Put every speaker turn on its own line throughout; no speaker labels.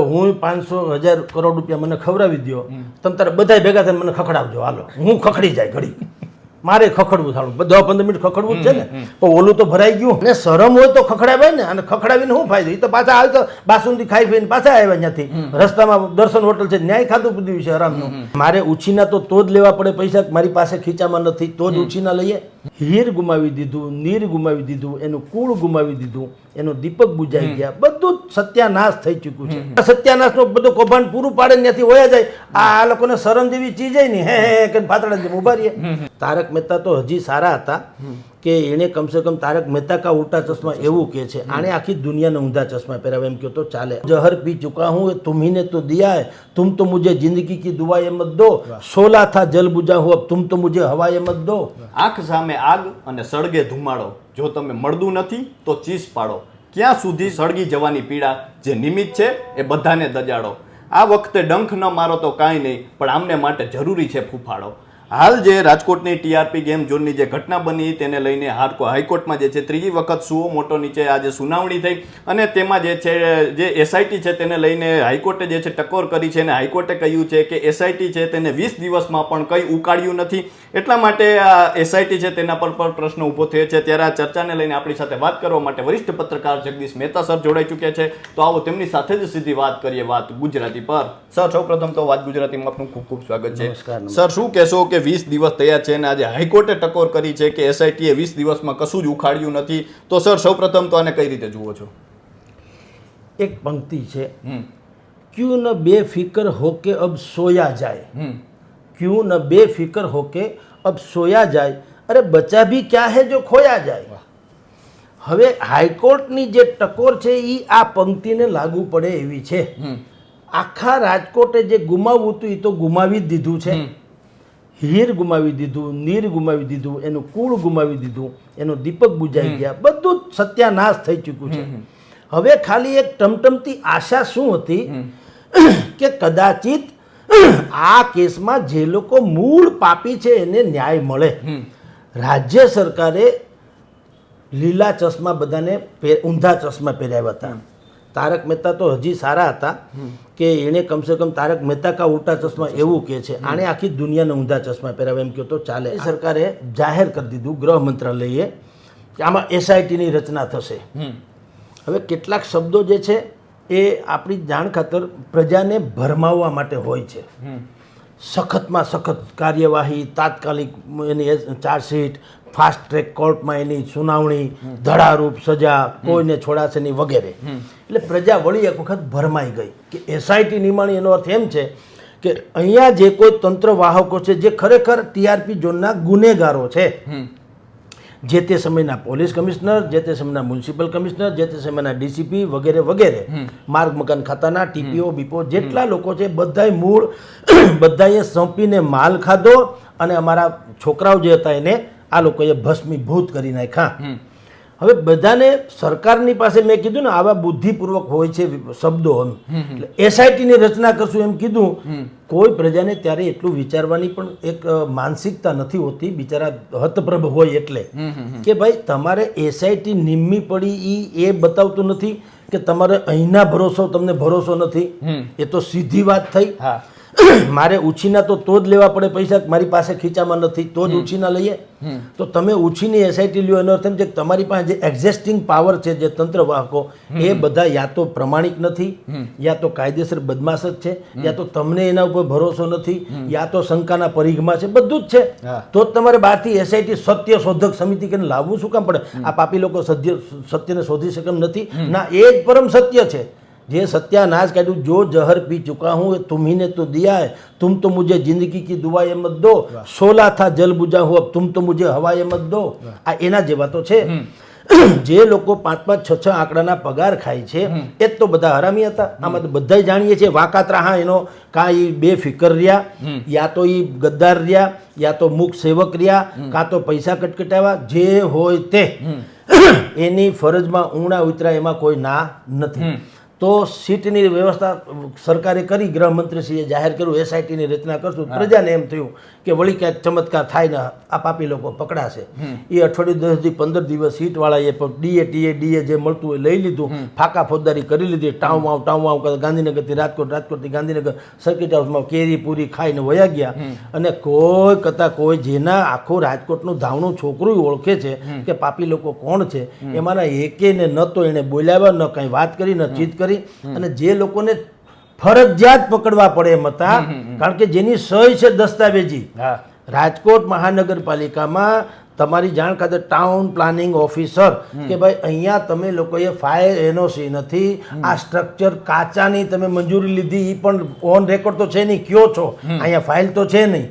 લાવો હું પાંચસો હજાર કરોડ રૂપિયા મને ખવડાવી દો તમે તારે બધા ભેગા થઈને મને ખખડાવજો હાલો. હું ખખડી જાય ઘડી. મારે ખખડવું થાણું દસ પંદર મિનિટ ખખડવું જ છે ને. પણ ઓલું તો ભરાઈ ગયું. ને શરમ હોય તો ખખડાવાય ને અને ખખડાવીને શું ફાયદો? એ તો પાછા આવે તો બાસુંદી ખાઈ પીને પાછા આવ્યા ત્યાંથી રસ્તામાં દર્શન હોટલ છે ન્યાય ખાધું પીધું છે આરામનું. મારે ઉછીના તો તો જ લેવા પડે પૈસા મારી પાસે ખીચામાં નથી તો જ ઉછીના લઈએ. હીર ગુમાવી દીધું નીર ગુમાવી દીધું એનું કુળ ગુમાવી દીધું. એનો દીપક બુજાઈ ગયા. બધું સત્યાનાશ થઈ ચૂક્યું છે. આ સત્યાનાશનો બધું કૌભાંડ પૂરું પાડે ત્યાંથી વયા જાય. આ લોકોને શરમ જેવી ચીજ ને હે હે કે પાતળા જેમ ઊભા રહીએ. તારક મહેતા તો હજી સારા હતા. કે એણે કમસે કમ તારક મહેતા કા ઉલ્ટા ચશ્મા એવું કહે છે. આને આખી દુનિયાને ઊંધા ચશ્મા પહેરાવે એમ કહો તો ચાલે. જહર પી ચુકા હું તુમ્હીને તો દિયા હે. તુમ તો મુજે જિંદગી કી દુઆએ મત દો. સોલા થા જલ બુજા હું અબ તુમ તો મુજે હવાએ મત દો.
આંખ સામે આગ અને સળગે ધુમાડો. જો તમે મળદું નથી તો ચીસ પાડો. ક્યાં સુધી સળગી જવાની પીડા જે નિમિત છે એ બધાને દજાડો. આ વખતે ડંખ ન મારો તો કાંઈ નહીં પણ આમને માટે જરૂરી છે ફૂફાડો. હાલ જે રાજકોટની ટીઆરપી ગેમ ઝોનની જે ઘટના બની તેને લઈને હાઈકોર્ટમાં જે છે ત્રીજી વખત સુઓ મોટો નીચે આજે સુનાવણી થઈ અને તેમાં જે છે જે એસઆઈટી છે તેને લઈને હાઈકોર્ટે જે છે ટકોર કરી છે અને હાઈકોર્ટે કહ્યું છે કે એસઆઈટી છે તેને વીસ દિવસમાં પણ કંઈ ઉકાળ્યું નથી. એટલા માટે આ એસઆઈટી છે તેના પર પણ પ્રશ્ન ઊભો થયો છે. ત્યારે આ ચર્ચાને લઈને આપણી સાથે વાત કરવા માટે વરિષ્ઠ પત્રકાર જગદીશ મહેતા સર જોડાઈ ચૂક્યા છે. તો આવો તેમની સાથે જ સીધી વાત કરીએ વાત ગુજરાતી પર. સર સૌપ્રથમ તો વાત ગુજરાતીમાં આપનું ખૂબ ખૂબ સ્વાગત છે. સર શું કહેશો કે વીસ દિવસ થયા છે અને આજે હાઈકોર્ટે ટકોર કરી છે કે એસઆઈટીએ વીસ દિવસમાં કશું જ ઉખાડ્યું નથી. તો સર સૌપ્રથમ તો આને કઈ રીતે જુઓ છો?
એક પંક્તિ છે.
ક્યુ
ન બે ફિકર હો કે અબ સોયા
જાય.
ક્યુ ન બે ફિકર હોકે અબ સોયા જાય. અરે બચા ભી ક્યાં હે જો ખોયા જાય? હવે હાઈકોર્ટની જે ટકોર છે એ આ પંક્તિને લાગુ પડે એવી છે. આખા રાજકોટે જે ગુમાવવું હતું એ તો ગુમાવી જ દીધું છે. હીર ગુમાવી દીધું નીર ગુમાવી દીધું એનું કુળ ગુમાવી દીધું એનો દીપક બુજાઈ ગયા. બધું સત્યાનાશ થઈ ચૂક્યું છે. હવે ખાલી એક ટમટમતી આશા શું હતી? કે કદાચિત આ કેસમાં જે લોકો મૂળ પાપી છે એને ન્યાય મળે. રાજ્ય સરકારે લીલા ચશ્મા બધાને ઊંધા ચશ્મા પહેર્યા હતા. તારક મહેતા તો હજી સારા હતા કે એણે કમસે કમ તારક મહેતા કા ઉલ્ટા ચશ્મા એવું કે છે. આણે આખી દુનિયાને ઊંધા ચશ્મા પહેરાવે એમ કહો તો ચાલે. સરકારે જાહેર કરી દીધું ગૃહ મંત્રાલયે કે આમાં એસઆઈટીની રચના થશે. હવે કેટલાક શબ્દો જે છે એ આપણી જાણ ખાતર પ્રજાને ભરમાવવા માટે હોય છે. સખતમાં સખત કાર્યવાહી તાત્કાલિક એની ચાર્જશીટ ફાસ્ટ ટ્રેક કોર્ટમાં એની સુનાવણી ધડારૂપ સજા કોઈને છોડાશે નહીં વગેરે. એટલે પ્રજા વળી એક વખત ભરમાઈ ગઈ કે એસઆઈટી નિમાણી એનો અર્થ એમ છે કે અહીંયા જે કોઈ તંત્ર વાહકો છે જે ખરેખર ટીઆરપી ઝોનના ગુનેગારો છે જે તે સમયના પોલીસ કમિશનર જે તે સમયના મ્યુનિસિપલ કમિશનર જે તે સમયના ડીસીપી વગેરે વગેરે માર્ગ મકાન ખાતાના ટીપીઓ બીપો જેટલા લોકો છે બધાય મૂળ બધાએ સોંપીને માલ ખાધો અને અમારા છોકરાઓ જે હતા એને આ લોકોએ ભસ્મીભૂત કરી નાખ્યા. હવે બધાને સરકારની પાસે મેં કીધું ને આવા બુદ્ધિપૂર્વક હોય છે શબ્દો એમ. એટલે એસઆઈટીની રચના કરશું એમ કીધું. કોઈ પ્રજાને ત્યારે એટલું વિચારવાની પણ એક માનસિકતા નથી હોતી. બિચારા હતપ્રભ હોય એટલે. કે ભાઈ તમારે એસઆઈટી નિમ્મી પડી એ એ બતાવતું નથી કે તમારે અહીંના ભરોસો તમને ભરોસો નથી. એ તો સીધી વાત થઈ.
હા.
મારે ઉછીના તો તો જ લેવા પડે પૈસા મારી પાસે ખીચામાં નથી તો જ ઉછીના લઈએ. તો તમે ઉછીની એસઆઈટી લ્યો એનો અર્થ એમ છે કે તમારી પાસે જે એક્ઝિસ્ટિંગ પાવર છે જે તંત્ર વાહકો એ બધા યા તો પ્રમાણિક નથી યા તો કાયદેસર બદમાશ જ છે યા તો તમને એના ઉપર ભરોસો નથી યા તો શંકાના પરિઘમાં છે બધું જ છે. તો જ તમારે બહારથી એસઆઈટી સત્ય શોધક સમિતિ કરીને લાવવું શું કામ પડે? આ પાપી લોકો સત્ય સત્યને શોધી શકે નથી. ના એ જ પરમ સત્ય છે. જે સત્યાનાશ કાઢ્યું જો જહર પી ચુકા હું तुम्हीने तो दिया है तुम तो मुझे जिंदगी की दुआएं मत दो सोला था जल बुझा हूँ अब तुम तो मुझे हवाएं मत दो આ એના જેવા તો છે જે લોકો પાંચ પાંચ છ છ આંકડાના પગાર ખાય છે એ જ તો બધા હરામી હતા આમાં તો બધા જાણીએ છીએ વાકાતરા હા એનો કાં ઈ બે ફિકર રહ્યા યા તો ઈ ગદ્દાર રહ્યા યા તો મૂક સેવક રહ્યા કાં તો પૈસા કટકટાવ્યા જે હોય તે એની ફરજમાં ઊંડા ઉતરા એમાં કોઈ ના નથી તો સીટની વ્યવસ્થા સરકારે કરી ગૃહમંત્રીશ્રીએ જાહેર કર્યું એસઆઈટીની રચના કરશું. પ્રજાને એમ થયું. કે વળી ક્યાંક ચમત્કાર થાય ને આ પાપી લોકો પકડાશે. એ અઠવાડિયું દસથી પંદર દિવસ સીટવાળાએ પણ ડીએ ટીએ ડીએ જે મળતું હોય લઈ લીધું. ફાકા ફોજદારી કરી લીધી. ટાઉન આવ ટાઉન આવ ગાંધીનગરથી રાજકોટ રાજકોટથી ગાંધીનગર સર્કિટ હાઉસમાં કેરી પૂરી ખાઈને વયા ગયા. અને કોઈ કતા કોઈ જેના આખું રાજકોટનું ધાવણું છોકરું ઓળખે છે કે પાપી લોકો કોણ છે એમાંના એકેને ન તો એણે બોલાવ્યા ન કંઈ વાત કરી ન ચીત કરી. અને જે લોકોને ફરજિયાત પકડવા પડે એમ હતા. કારણ કે જેની સહી છે દસ્તાવેજી. રાજકોટ મહાનગરપાલિકામાં તમારી જાણ ખાતે ટાઉન પ્લાનિંગ ઓફિસર કે ભાઈ અહીંયા તમે લોકોએ ફાયર એનઓસી નથી આ સ્ટ્રક્ચર કાચાની તમે મંજૂરી લીધી એ પણ ઓન રેકોર્ડ તો છે નહીં કયો છો? અહીંયા ફાઇલ તો છે નહીં.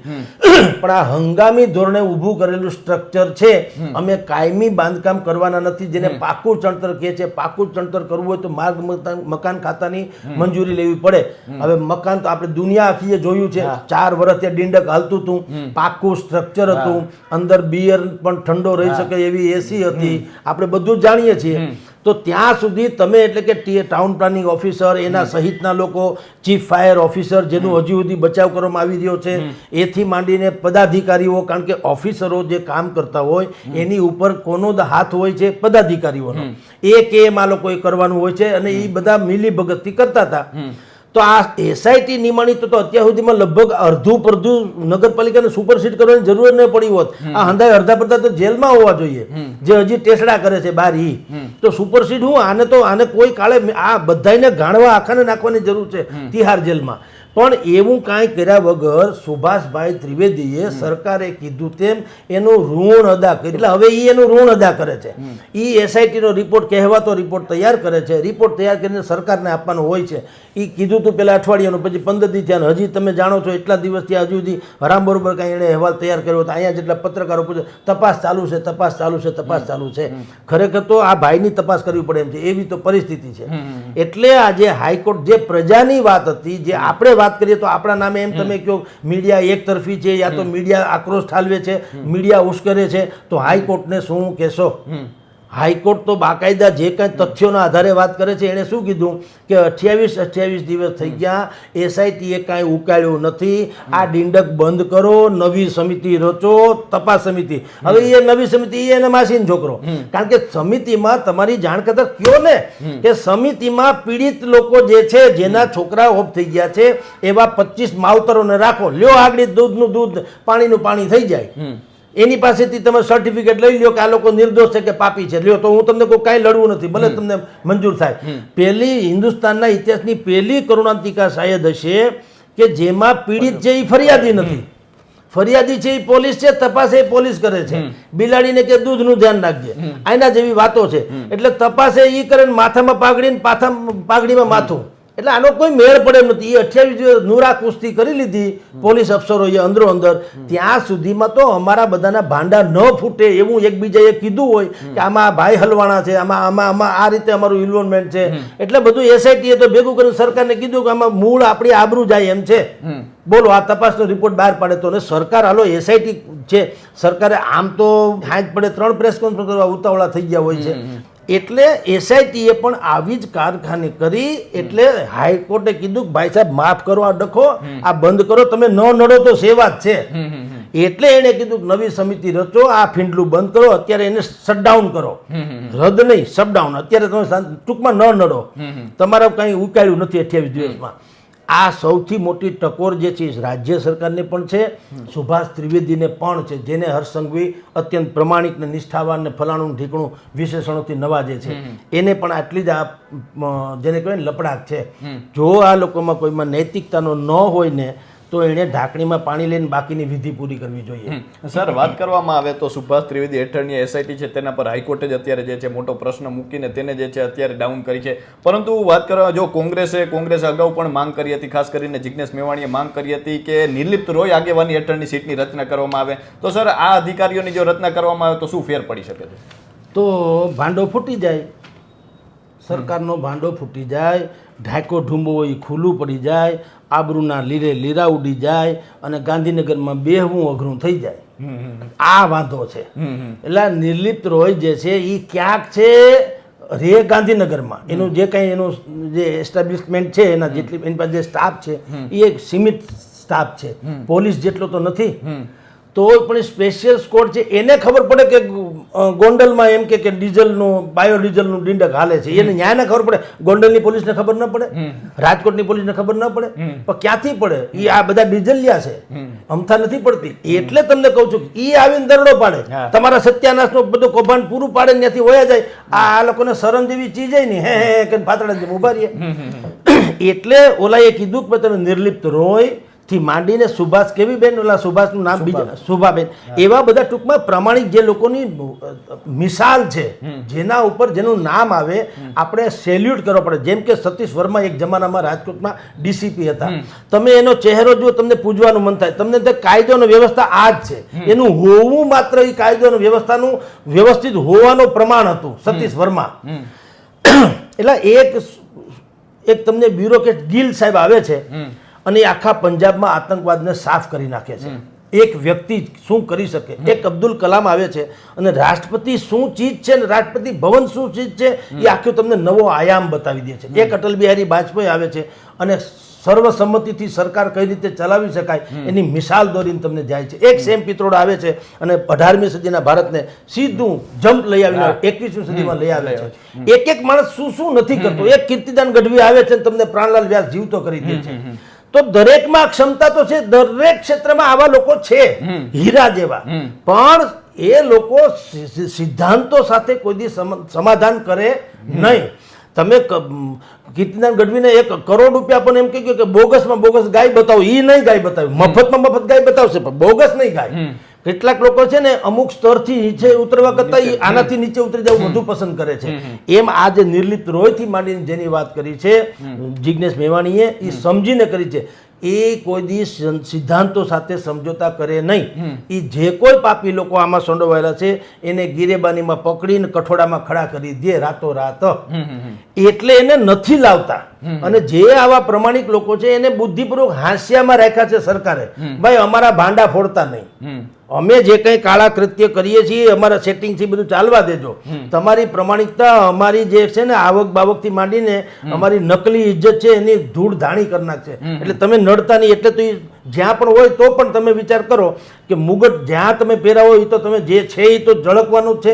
પણ આ હંગામી ધોરણે ઊભું કરેલું સ્ટ્રક્ચર છે અમે કાયમી બાંધકામ કરવાના નથી જેને પાકું ચણતર કહે છે પાકું ચણતર કરવું હોય તો માર્ગ મકાન- ખાતાની મંજૂરી લેવી પડે. હવે મકાન તો આપણે દુનિયા આખીએ જોયું છે ચાર વર્ષ ત્યાં ડીંડક હાલતું હતું પાકું સ્ટ્રક્ચર હતું અંદર બિયર પણ ઠંડો રહી શકે એવી એસી હતી. આપણે બધું જ જાણીએ છીએ. તો ત્યાં સુધી તમે એટલે કે ટાઉન પ્લાનિંગ ઓફિસર એના સહિતના લોકો ચીફ ફાયર ઓફિસર જેનું હજી સુધી બચાવ કરવામાં આવી રહ્યો છે. એથી માંડીને પદાધિકારીઓ કારણ કે ઓફિસરો જે કામ કરતા હોય એની ઉપર કોનો દ- હાથ હોય છે પદાધિકારીઓનો. એ કે એમાં આ લોકોએ કરવાનું હોય છે અને એ બધા મિલી ભગતથી કરતા હતા. તો આ એસઆઈટી નિમાણી તો અત્યાર સુધીમાં લગભગ અડધું પડધું નગરપાલિકાને સુપરસીડ કરવાની જરૂર ન પડી હોત. આ હંધાય અડધા પડધા તો જેલમાં હોવા જોઈએ. જે હજી ટેસડા કરે છે બાર ઈ. તો સુપરસીડ હું આને તો આને કોઈ કાળે આ બધાને ગાણવા આખાને નાખવાની જરૂર છે. તિહાર જેલમાં. પણ એવું કાંઈ કર્યા વગર સુભાષભાઈ ત્રિવેદીએ સરકારે કીધું તેમ એનું ઋણ અદા કર્યું એટલે હવે એ એનું ઋણ અદા કરે છે. એ એસઆઈટીનો રિપોર્ટ કહેવાતો રિપોર્ટ તૈયાર કરે છે. રિપોર્ટ તૈયાર કરીને સરકારને આપવાનો હોય છે. એ કીધું હતું પેલા અઠવાડિયાનું પછી પંદર દી થયા હજી તમે જાણો છો એટલા દિવસથી હજુ સુધી હરામ બરોબર કાંઈ એણે અહેવાલ તૈયાર કર્યો હતો અહીંયા જેટલા પત્રકારો પૂછે તપાસ ચાલુ છે તપાસ ચાલુ છે તપાસ ચાલુ છે. ખરેખર તો આ ભાઈની તપાસ કરવી પડે એમ છે. એવી તો પરિસ્થિતિ છે. એટલે આજે હાઈકોર્ટ જે પ્રજાની વાત હતી જે આપણે વાત કરીએ તો આપણા નામે એમ તમે કહો મીડિયા એક તરફી છે યા તો મીડિયા આક્રોશ ઠાલવે છે મીડિયા ઉશ્કરે છે તો હાઈકોર્ટને શું કહેશો? હાઈકોર્ટ તો બાકાયદા જે કાંઈ તથ્યોના આધારે વાત કરે છે એણે શું કીધું કે અઠ્યાવીસ અઠ્યાવીસ દિવસ થઈ ગયા એસઆઈટીએ કાંઈ ઉકાળ્યું નથી આ ડિંડક બંધ કરો નવી સમિતિ રચો તપાસ સમિતિ. હવે એ નવી સમિતિ એ એને માસીન છોકરો. કારણ કે સમિતિમાં તમારી જાણ કરતા કયો ને કે સમિતિમાં પીડિત લોકો જે છે જેના છોકરા ઓફ થઈ ગયા છે એવા પચીસ માવતરોને રાખો. લ્યો આગળ દૂધનું દૂધ પાણીનું પાણી થઈ જાય. એની પાસેથી તમે સર્ટિફિકેટ લઈ લ્યો કે આ લોકો નિર્દોષ છે કે પાપી છે. લ્યો તો હું તમને કોઈ કાંઈ લડવું નથી. ભલે તમને મંજૂર થાય. પહેલી હિન્દુસ્તાનના ઇતિહાસની પહેલી કરુણાંતિકા શાયદ હશે કે જેમાં પીડિત છે એ ફરિયાદી નથી. ફરિયાદી છે એ પોલીસ છે તપાસ એ પોલીસ કરે છે. બિલાડીને કે દૂધનું ધ્યાન રાખજે. આના જેવી વાતો છે. એટલે તપાસ એ ઈ કરે ને માથામાં પાઘડી ને પાથા પાઘડીમાં માથું. એટલે આનો કોઈ મેળ પડે એમ નથી. એ અઠ્યાવીસ નુરા કુસ્તી કરી લીધી પોલીસ અફસરોએ અંદરો અંદર. ત્યાં સુધીમાં તો અમારા બધાના ભાંડા ન ફૂટે એવું એકબીજાએ કીધું હોય કે આમાં ભાઈ હલવાણા છે આમાં આમાં આમાં આ રીતે અમારું ઇન્વોલ્વમેન્ટ છે. એટલે બધું એસઆઈટીએ તો ભેગું કરીને સરકારને કીધું કે આમાં મૂળ આપણી આબરૂ જાય એમ છે. બોલો આ તપાસનો રિપોર્ટ બહાર પાડે તો. ને સરકાર હાલો એસઆઈટી છે. સરકારે આમ તો હાજ પડે ત્રણ પ્રેસ કોન્ફરન્સ કરવા ઉતાવળા થઈ ગયા હોય છે. એટલે એસઆઈટીએ પણ આવી જ કારખાને કરી એટલે હાઈકોર્ટે કીધું કે ભાઈ સાહેબ માફ કરો આ ડખો આ બંધ કરો તમે ન નડો તો સેવા જ છે. એટલે એણે કીધું કે નવી સમિતિ રચો આ ફીંડલું બંધ કરો અત્યારે એને શટડાઉન કરો. રદ નહીં શટડાઉન અત્યારે તમે ટૂંકમાં ન નડો. તમારા કંઈ ઉકાળ્યું નથી અઠ્યાવીસ દિવસમાં. આ સૌથી મોટી ટકોર જે છે રાજ્ય સરકારને પણ છે. સુભાષ ત્રિવેદીને પણ છે જેને હર્ષસંઘવી અત્યંત પ્રમાણિક ને નિષ્ઠાવાન ને ફલાણું ઢીકણું વિશેષણોથી નવાજે છે. એને પણ આટલી જ આ જેને કહેવાય ને લપડાક છે. જો આ લોકોમાં કોઈમાં નૈતિકતાનો ન હોય ને તો એણે ઢાંકણીમાં પાણી લઈને બાકીની વિધિ પૂરી કરવી જોઈએ.
સર વાત કરવામાં આવે તો સુભાષ ત્રિવેદી હેઠળની એસઆઈટી છે તેના પર હાઈકોર્ટે જ અત્યારે જે છે મોટો પ્રશ્ન મૂકીને તેને જે છે અત્યારે ડાઉન કરી છે. પરંતુ વાત કરવા જો કોંગ્રેસે કોંગ્રેસે અગાઉ પણ માંગ કરી હતી ખાસ કરીને જિજ્ઞેશ મેવાણીએ માંગ કરી હતી કે નિર્લિપ્ત રોય આગેવાની હેઠળની સીટની રચના કરવામાં આવે. તો સર આ અધિકારીઓની જો રચના કરવામાં આવે તો શું ફેર પડી શકે છે?
તો ભાંડો ફૂટી જાય. સરકારનો ભાંડો ફૂટી જાય. ઢાંકો ઢૂંબો એ ખુલ્લું પડી જાય. આબરૂના લીરે લીરા ઉડી જાય અને ગાંધીનગરમાં બેહવું અઘરું થઈ જાય. આ વાંધો છે. એટલે નિર્લિપ્ત રોય જે છે એ ક્યાંક છે? રે ગાંધીનગરમાં. એનું જે કંઈ એનું જે એસ્ટાબ્લિશમેન્ટ છે એના જેટલી એની પાસે જે સ્ટાફ છે એ એક સીમિત સ્ટાફ છે. પોલીસ જેટલો તો નથી. તો પણ સ્પેશિયલ સ્કોડ છે એને ખબર પડે કે ગોંડલમાં એમ કે કે ડીઝલનું બાયોડીઝલનું ડીંડક હાલે છે. એને ન્યાયને ખબર પડે. ગોંડલની પોલીસને ખબર ન પડે. રાજકોટની પોલીસને ખબર ન પડે. પણ ક્યાંથી પડે? એ આ બધા ડીઝલિયા છે. અમથા નથી પડતી. એટલે તમને કહું છું કે એ આવીને દરડો પાડે. તમારા સત્યાનાશનો બધું કૌભાંડ પૂરું પાડે ને ત્યાંથી વયા જાય. આ આ લોકોને શરમ જેવી ચીજ નહીં હે હે કે પાતળા જેમ ઊભા રહીએ. એટલે ઓલાએ કીધું કે તમે નિર્લિપ્ત રોય. થી માંડીને સુભાષ કેવી બેન? ઓલા સુભાષનું નામ બીજા સુભાબેન. એવા બધા ટૂંકમાં પ્રમાણિક જે લોકોની મિસાલ છે જેના ઉપર જેનું નામ આવે આપણે સેલ્યુટ કરવો પડે. જેમ કે સતીશ વર્મા એક જમાનામાં રાજકોટમાં ડીસીપી હતા. તમે એનો ચહેરો જુઓ તમને પૂજવાનું મન થાય. તમને તે કાયદો વ્યવસ્થા આ જ છે એનું હોવું માત્ર એ કાયદો અને વ્યવસ્થાનું વ્યવસ્થિત હોવાનું પ્રમાણ હતું સતીશ વર્મા. એટલે એક એક તમને બ્યુરોક્રેટ ગિલ સાહેબ આવે છે. અને આખા પંજાબમાં આતંકવાદને સાફ કરી નાખે છે. એક વ્યક્તિ શું કરી શકે? એક અબ્દુલ કલામ આવે છે અને રાષ્ટ્રપતિ શું ચીજ છે અને રાષ્ટ્રપતિ ભવન શું ચીજ છે એ આખો તમને નવો આયામ બતાવી દે છે. એક અટલ બિહારી વાજપેયી આવે છે અને સર્વસંમતિથી સરકાર કઈ રીતે ચલાવી શકાય એની મિસાલ દોરીને તમને જાય છે. એક સેમ પિત્રોડ આવે છે અને અઢારમી સદીના ભારતને સીધું જમ્પ લઈ આવીને એકવીસમી સદીમાં લઈ આવે છે. એક એક માણસ શું શું નથી કરતો. એક કીર્તિદાન ગઢવી આવે છે તમને પ્રાણલાલ વ્યાસ જીવતો કરી દે છે. તો દરેકમાં ક્ષમતા તો છે દરેક ક્ષેત્રમાં આવા લોકો છે હીરા જેવા. પણ એ લોકો સિદ્ધાંતો સાથે કોઈ સમાધાન કરે નહીં. તમે કીર્તિદાન ગઢવીને એક કરોડ રૂપિયા પણ એમ કહ્યું કે બોગસમાં બોગસ ગાય બતાવો. એ નહીં ગાય બતાવી. મફતમાં મફત ગાય બતાવશે પણ બોગસ નહીં ગાય. કેટલાક લોકો છે ને અમુક સ્તરથી નીચે ઉતરવા કરતા આનાથી નીચે ઉતરી જવું વધુ પસંદ કરે છે. એમ આ જે નિર્લિપ્ત રોયથી માંડીને જેની વાત કરી છે જિજ્ઞેશ મેવાણીએ એ સમજીને કરી છે. એ કોઈ દી સિદ્ધાંતો સાથે સમજોતા કરે નહીં. એ જે કોઈ પાપી લોકો આમાં સંડોવાયેલા છે એને ગિરેબાનીમાં પકડીને કઠોડામાં ખડા કરી દે રાતો રાત એટલે એને નથી લાવતા. અને જે આવા પ્રમાણિક લોકો છે એને બુદ્ધિપૂર્વક હાસ્યામાં રાખ્યા છે સરકારે. ભાઈ અમારા ભાંડા ફોડતા નહીં. અમે જે કંઈ કાળા કૃત્ય કરીએ છીએ અમારા સેટિંગથી બધું ચાલવા દેજો. તમારી પ્રમાણિકતા અમારી જે છે ને આવક બાવકથી માંડીને અમારી નકલી ઇજ્જત છે એની ધૂળ ધાણી કરી નાખશે. એટલે તમે નડતા નહીં એટલે તો ઈ જ્યાં પણ હોય તો પણ તમે વિચાર કરો કે મુગટ જ્યાં તમે પહેરા હોય તો તમે જે છે એ તો ઝળકવાનું છે.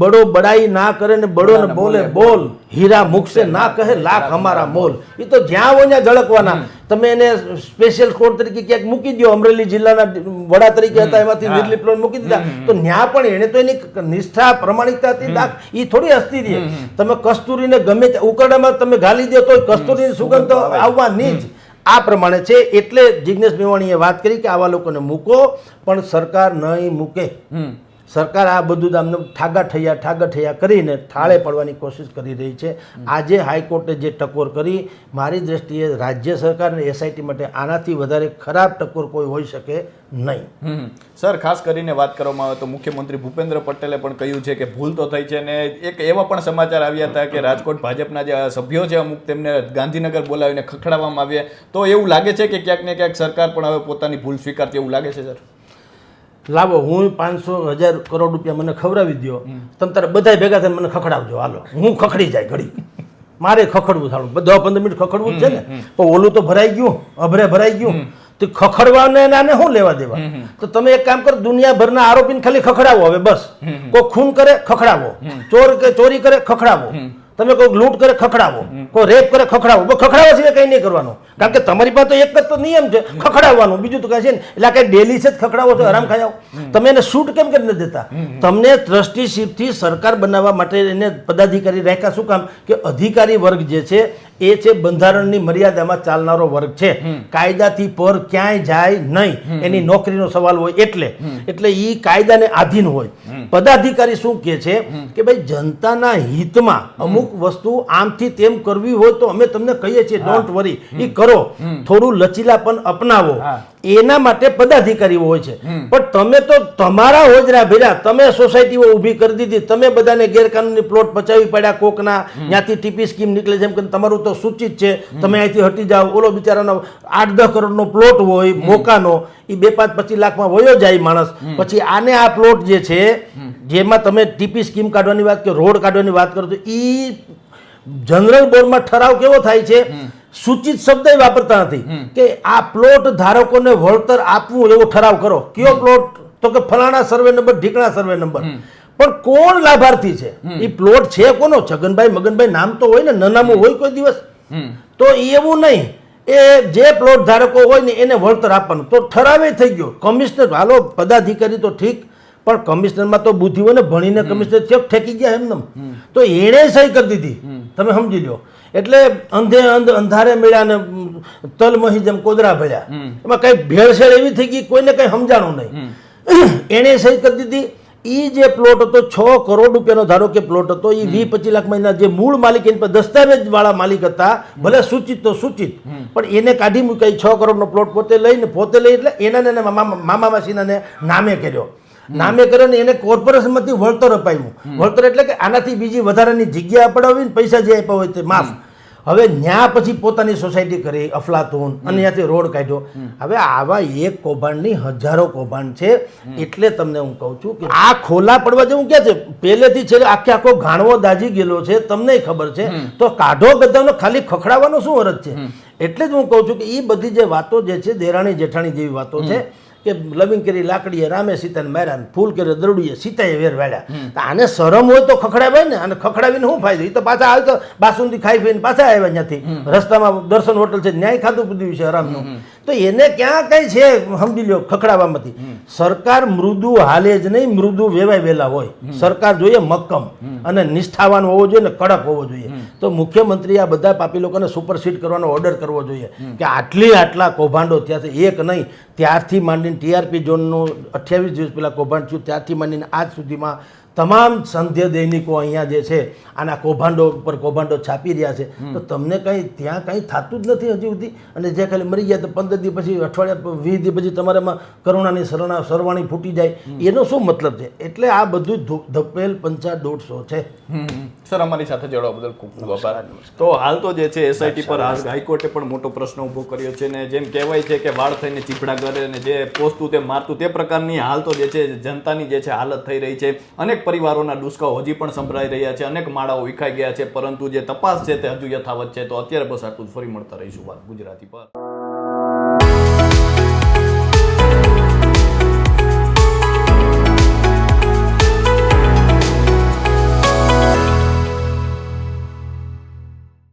બડો બડાઈ ના કરે ને બડો ને બોલે બોલ. હીરા મુકશે ના કહે લાખ અમારા મોલ એ તો જ્યાં હોય ત્યાં ઝળકવાના. તમે એને સ્પેશિયલ સ્કોર તરીકે ક્યાંક મૂકી દો અમરેલી જિલ્લાના વડા તરીકે હતા એમાંથી દિલ્હી લોન મૂકી દીધા. તો ત્યાં પણ એને તો એની નિષ્ઠા પ્રમાણિકતા દાખ એ થોડી હસ્તી રહે. તમે કસ્તુરીને ગમે ઉકરડામાં તમે ગાલી દો તો કસ્તુરીની સુગંધ આવવાની જ. આ પ્રમાણે છે, એટલે જિજ્ઞેશ મેવાણીએ વાત કરી કે આવા લોકોને મૂકો, પણ સરકાર નહીં મૂકે. સરકાર આ બધું આમને ઠાગા ઠૈયા ઠાગા ઠૈયા કરીને થાળે પડવાની કોશિશ કરી રહી છે. આજે હાઈકોર્ટે જે ટકોર કરી, મારી દ્રષ્ટિએ રાજ્ય સરકાર અને એસઆઈટી માટે આનાથી વધારે ખરાબ ટકોર કોઈ હોઈ શકે નહીં.
સર, ખાસ કરીને વાત કરવામાં આવે તો મુખ્યમંત્રી ભૂપેન્દ્ર પટેલે પણ કહ્યું છે કે ભૂલ તો થઈ છે ને એક એવા પણ સમાચાર આવ્યા હતા કે રાજકોટ ભાજપના જે સભ્યો છે અમુક તેમને ગાંધીનગર બોલાવીને ખખડાવવામાં આવ્યા. તો એવું લાગે છે કે ક્યાંક ને ક્યાંક સરકાર પણ હવે પોતાની ભૂલ સ્વીકારતી એવું લાગે છે, સર?
લાવો હું પાંચસો હજાર કરોડ રૂપિયા મને ખવડાવી દો તમે તારે બધા ભેગા થઈને મને ખખડાવજો. હાલો હું ખખડી જાય ઘડી મારે ખખડવું થાળું. બધા પંદર મિનિટ ખખડવું જ છે ને. પણ ઓલું તો ભરાઈ ગયું અભરે ભરાઈ ગયું. તો ખખડવાને નાને શું લેવા દેવા? તો તમે એક કામ કરો દુનિયાભરના આરોપીને ખાલી ખખડાવો હવે બસ. કોઈ ખૂન કરે ખખડાવો. ચોર કે ચોરી કરે ખખડાવો. તમે કોઈ લૂંટ કરે ખખડાવો. કોઈ રેપ કરે ખખડાવો. ખખડાવો ખખડાવવા સિવાય કંઈ નહીં કરવાનું. કારણ કે તમારી પાસે તો એક જ તો નિયમ છે ખખડાવવાનું. બીજું તો કઈ છે ને એટલે કઈ ડેલી છે જ ખખડાવો છો આરામ ખાઈ તમે એને શૂટ કેમ કરી નથી દેતા? તમને ટ્રસ્ટીશીપથી સરકાર બનાવવા માટે એને પદાધિકારી રાખ્યા. શું કામ? કે અધિકારી વર્ગ જે છે એ છે બંધારણની મર્યાદામાં ચાલનારો વર્ગ છે. કાયદાથી પર ક્યાંય જાય નહીં. એની નોકરીનો સવાલ હોય એટલે. એટલે એ કાયદાને આધીન હોય. પદાધિકારી શું કહે છે? કે ભાઈ જનતાના હિતમાં અમુક વસ્તુ આમથી તેમ કરવી હોય તો અમે તમને કહીએ છીએ ડોન્ટ વરી એ કરો. થોડું લચીલાપન અપનાવો. એના માટે પદાધિકારીઓ હોય છે. પણ તમે તો તમારા હોજરા ભેરા તમે સોસાયટીઓ ઊભી કરી દીધી તમે બધાને ગેરકાનૂની પ્લોટ પચાવી પડ્યા કોકના ત્યાંથી ટીપી સ્કીમ નીકળે જેમ કે તમારું તો સૂચિત છે. તમે અહીંથી હટી જાઓ. ઓલો બિચારાનો આઠ દસ કરોડનો પ્લોટ હોય મોકાનો એ બે પાંચ પચીસ લાખમાં વયો જાય માણસ. પછી આને આ પ્લોટ જે છે જેમાં તમે ટીપી સ્કીમ કાઢવાની વાત કે રોડ કાઢવાની વાત કરો તો એ જનરલ બોર્ડમાં ઠરાવ કેવો થાય છે? સૂચિત શબ્દ વાપરતા નથી. કે આ પ્લોટ ધારકોને વળતર આપવું એવો ઠરાવ કરો. કયો પ્લોટ? તો કે ફલાણા સર્વે નંબર ઢીકણા સર્વે નંબર. પણ કોણ લાભાર્થી છે? એ પ્લોટ છે કોનો? છગનભાઈ મગનભાઈ નામ તો હોય ને નનામું હોય કોઈ દિવસ. તો એવું નહીં. એ જે પ્લોટ ધારકો હોય ને એને વળતર આપવાનું. તો ઠરાવે થઈ ગયો. કમિશનર હાલો પદાધિકારી તો ઠીક પણ કમિશનરમાં તો બુદ્ધિ હોય ને ભણીને કમિશનર ચેક ઠેકી ગયા એમને તો એણે સહી કરી દીધી. તમે સમજી લો એટલે અંધે અંધ અંધારે મળ્યા ને તલમહી જેમ કોદરા ભળ્યા. એમાં કઈ ભેળસેળ એવી થઈ ગઈ કોઈને કઈ સમજાણું નહીં. એણે સહી કરી દીધી એ જે પ્લોટ હતો છ કરોડ રૂપિયાનો ધારો કે પ્લોટ હતો એ વીસ પચીસ લાખ મહિના જે મૂળ માલિક એની પર દસ્તાવેજ વાળા માલિક હતા ભલે સૂચિત તો સૂચિત પણ એને કાઢી મૂકાઈ છ કરોડનો પ્લોટ પોતે લઈને પોતે લઈ એટલે એના મામા મામા માસીના નામે કર્યો. નામે કર્યો ને એને કોર્પોરેશનમાંથી વળતર અપાયું વળતર એટલે કે આનાથી બીજી વધારાની જગ્યા અપાવી ને પૈસા જે આપ્યા હોય તે માફ. હવે ન્યા પછી પોતાની સોસાયટી કરી અફલાતુન અને ત્યાંથી રોડ કાઢ્યો. હવે આવા એક કૌભાંડની હજારો કૌભાંડ છે. એટલે તમને હું કહું છું કે આ ખોલા પડવા જેવું ક્યાં છે? પહેલેથી છેલ્લે આખે આખો ઘાણવો દાજી ગયેલો છે તમને ખબર છે. તો કાઢો ગધાનો ખાલી ખખડાવવાનો શું અરજ છે? એટલે જ હું કહું છું કે એ બધી જે વાતો જે છે દેરાણી જેઠાણી જેવી વાતો છે કે લવિંગ કરી લાકડીએ રામે સીતાને માર્યા ને ફૂલ કરી દરડીએ સીતાએ વેર વાળ્યા. તો આને શરમ હોય તો ખખડાવે ને અને ખખડાવીને શું ફાયદો? એ તો પાછા આવે તો બાસુંદી ખાઈ પીને પાછા આવ્યા ત્યાંથી. રસ્તામાં દર્શન હોટલ છે ન્યાય ખાધું પીધું છે આરામનું તો એને ક્યાં કઈ છે સમજી લ્યો ખખડાવામાંથી સરકાર મૃદુ હાલે જ નહીં મૃદુ વેવાય વેલા હોય. સરકાર જોઈએ મક્કમ અને નિષ્ઠાવાન હોવો જોઈએ ને કડક હોવો જોઈએ. તો મુખ્યમંત્રી આ બધા પાપી લોકોને સુપરસીડ કરવાનો ઓર્ડર કરવો જોઈએ કે આટલી આટલા કૌભાંડો ત્યાંથી એક નહીં ત્યારથી માંડીને ટીઆરપી ઝોનનું અઠ્યાવીસ દિવસ પહેલાં કૌભાંડ થયું. ત્યારથી માંડીને આજ સુધીમાં તમામ સંધ્ય દૈનિકો અહીંયા જે છે આના કૌભાંડો ઉપર કૌભાંડો છાપી રહ્યા છે. તો તમને કંઈ ત્યાં કંઈ થતું જ નથી હજી સુધી? અને જે ખાલી મરી ગયા તો પંદર દિવસ પછી અઠવાડિયા વીસ દિવસ પછી તમારામાં કરુણાની સરણા સરવાણી ફૂટી જાય એનો શું મતલબ છે? એટલે આ બધું ધપેલ પંચા દોઢસો છે.
સર અમારી સાથે જોડવા બદલ ખૂબ ખૂબ આભાર.
તો હાલ તો જે છે એસઆઈટી પર હાલ હાઈકોર્ટે પણ મોટો પ્રશ્ન ઊભો કર્યો છે ને જેમ કહેવાય છે કે વાળ થઈને ચીપડા કરે અને જે પોસ્તું તે મારતું તે પ્રકારની હાલ તો જે છે જનતાની જે છે હાલત થઈ રહી છે. અનેક પરિવારોના દુષ્કાઓ હજી પણ સંભળાઈ રહ્યા છે. અનેક માળાઓ વિખાઈ ગયા છે, પરંતુ જે તપાસ છે તે હજુ યથાવત છે. તો અત્યારે બસ આટલું ફરી મળતા રહીશું વાત ગુજરાતી પર.